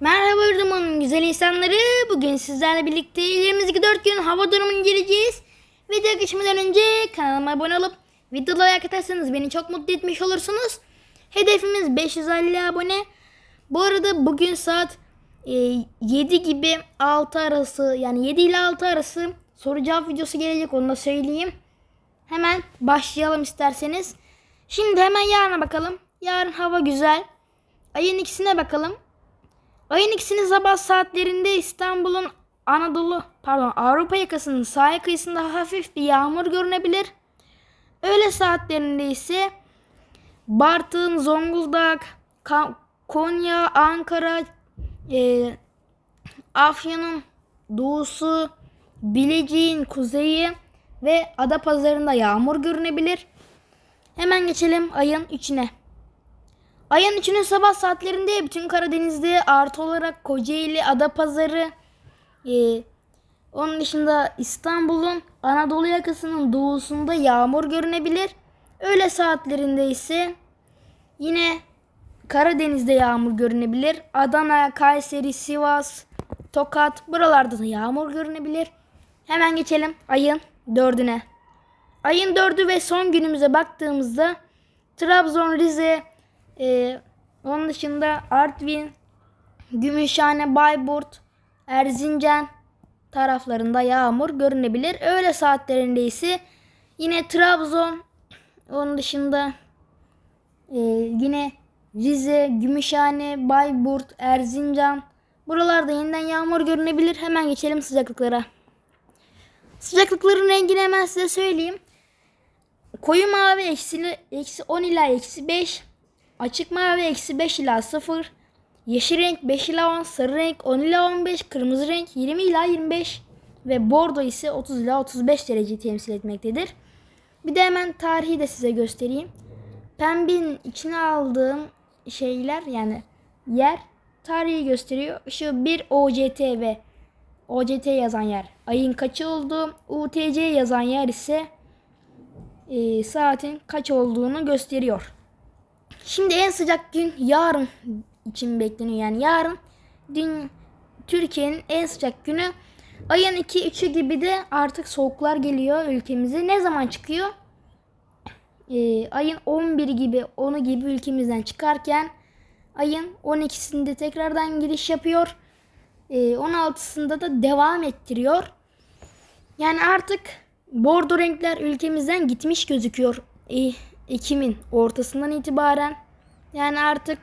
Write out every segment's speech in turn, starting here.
Merhaba Ürduman'ın güzel insanları. Bugün sizlerle birlikte elimizdeki 4 gün hava durumunu inceleyeceğiz. Video geçmeden önce kanalıma abone olup videoları like atarsanız beni çok mutlu etmiş olursunuz. Hedefimiz 550 abone. Bu arada bugün saat e, 7 gibi 6 arası yani 7 ile 6 arası soru cevap videosu gelecek onu da söyleyeyim. Hemen başlayalım isterseniz. Şimdi hemen yarına bakalım. Yarın hava güzel. Ayın ikisine bakalım. Ayın ikisinin sabah saatlerinde İstanbul'un Anadolu, pardon Avrupa yakasının sahil kıyısında hafif bir yağmur görünebilir. Öğle saatlerinde ise Bartın, Zonguldak, Konya, Ankara, e, Afyon'un doğusu, Bilecik'in kuzeyi ve Adapazarı'nda yağmur görünebilir. Hemen geçelim ayın 3'üne. Ayın 3'ünün sabah saatlerinde bütün Karadeniz'de artı olarak Kocaeli, Adapazarı, e, onun dışında İstanbul'un Anadolu yakasının doğusunda yağmur görünebilir. Öğle saatlerinde ise yine Karadeniz'de yağmur görünebilir. Adana, Kayseri, Sivas, Tokat buralarda da yağmur görünebilir. Hemen geçelim ayın dördüne. Ayın dördü ve son günümüze baktığımızda Trabzon, Rize, e, onun dışında Artvin, Gümüşhane, Bayburt, Erzincan taraflarında yağmur görünebilir. Öğle saatlerinde ise yine Trabzon, onun dışında e, yine Rize, Gümüşhane, Bayburt, Erzincan buralarda yeniden yağmur görünebilir. Hemen geçelim sıcaklıklara. Sıcaklıkların rengini hemen size söyleyeyim. Koyu mavi eksi, eksi 10 ila eksi 5. Açık mavi eksi 5 ila 0. Yeşil renk 5 ila 10. Sarı renk 10 ila 15. Kırmızı renk 20 ila 25. Ve bordo ise 30 ila 35 dereceyi temsil etmektedir. Bir de hemen tarihi de size göstereyim. Pembenin içine aldığım şeyler yani yer tarihi gösteriyor. Şu bir OCT ve OCT yazan yer ayın kaçı olduğu, UTC yazan yer ise e, saatin kaç olduğunu gösteriyor. Şimdi en sıcak gün yarın için bekleniyor. Yani yarın dün Türkiye'nin en sıcak günü ayın 2-3'ü gibi de artık soğuklar geliyor ülkemize. Ne zaman çıkıyor? Ee, ayın 11 gibi 10'u gibi ülkemizden çıkarken ayın 12'sinde tekrardan giriş yapıyor. Ee, 16'sında da devam ettiriyor. Yani artık bordo renkler ülkemizden gitmiş gözüküyor. E, Ekim'in ortasından itibaren. Yani artık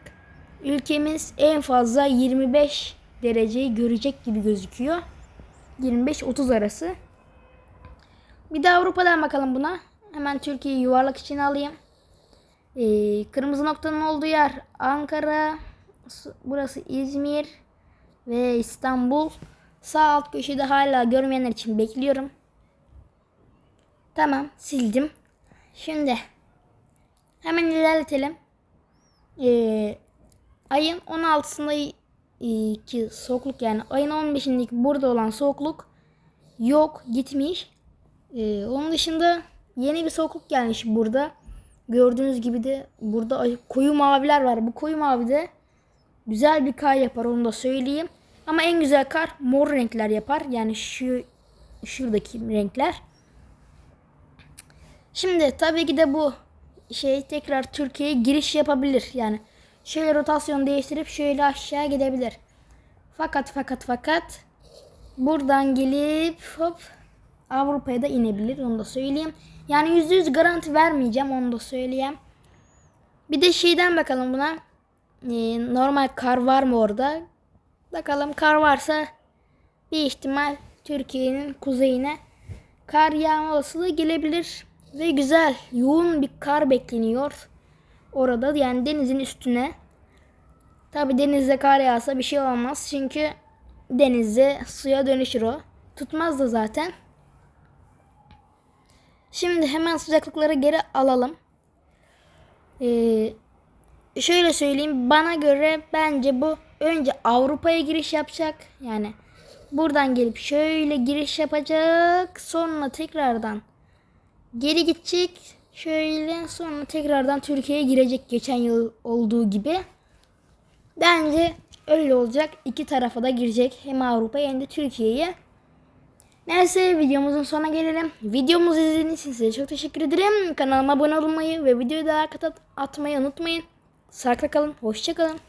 ülkemiz en fazla 25 dereceyi görecek gibi gözüküyor. 25-30 arası. Bir de Avrupa'dan bakalım buna. Hemen Türkiye'yi yuvarlak için alayım. Ee, kırmızı noktanın olduğu yer Ankara. Burası İzmir ve İstanbul. Sağ alt köşede hala görmeyenler için bekliyorum. Tamam sildim. Şimdi hemen ilerletelim. Ee, ayın 16'sında e, ki soğukluk yani ayın 15'indeki burada olan soğukluk yok gitmiş. Ee, onun dışında yeni bir soğukluk gelmiş burada. Gördüğünüz gibi de burada koyu maviler var. Bu koyu mavi de güzel bir kar yapar onu da söyleyeyim. Ama en güzel kar mor renkler yapar. Yani şu şuradaki renkler. Şimdi tabii ki de bu şey tekrar Türkiye'ye giriş yapabilir. Yani şöyle rotasyon değiştirip şöyle aşağı gidebilir. Fakat fakat fakat buradan gelip hop Avrupa'ya da inebilir. Onu da söyleyeyim. Yani %100 garanti vermeyeceğim. Onu da söyleyeyim. Bir de şeyden bakalım buna. Ee, normal kar var mı orada? Bakalım kar varsa bir ihtimal Türkiye'nin kuzeyine kar yağma olasılığı gelebilir. Ve güzel yoğun bir kar bekleniyor. Orada yani denizin üstüne. Tabi denizde kar yağsa bir şey olmaz. Çünkü denizde suya dönüşür o. Tutmaz da zaten. Şimdi hemen sıcaklıkları geri alalım. Ee, şöyle söyleyeyim. Bana göre bence bu önce Avrupa'ya giriş yapacak. Yani buradan gelip şöyle giriş yapacak. Sonra tekrardan geri gidecek. Şöyle sonra tekrardan Türkiye'ye girecek geçen yıl olduğu gibi. Bence öyle olacak. İki tarafa da girecek. Hem Avrupa'ya hem de Türkiye'ye. Neyse videomuzun sonuna gelelim. Videomuzu izlediğiniz için size çok teşekkür ederim. Kanalıma abone olmayı ve videoyu da like at- atmayı unutmayın. Sağlıkla kalın. Hoşça kalın.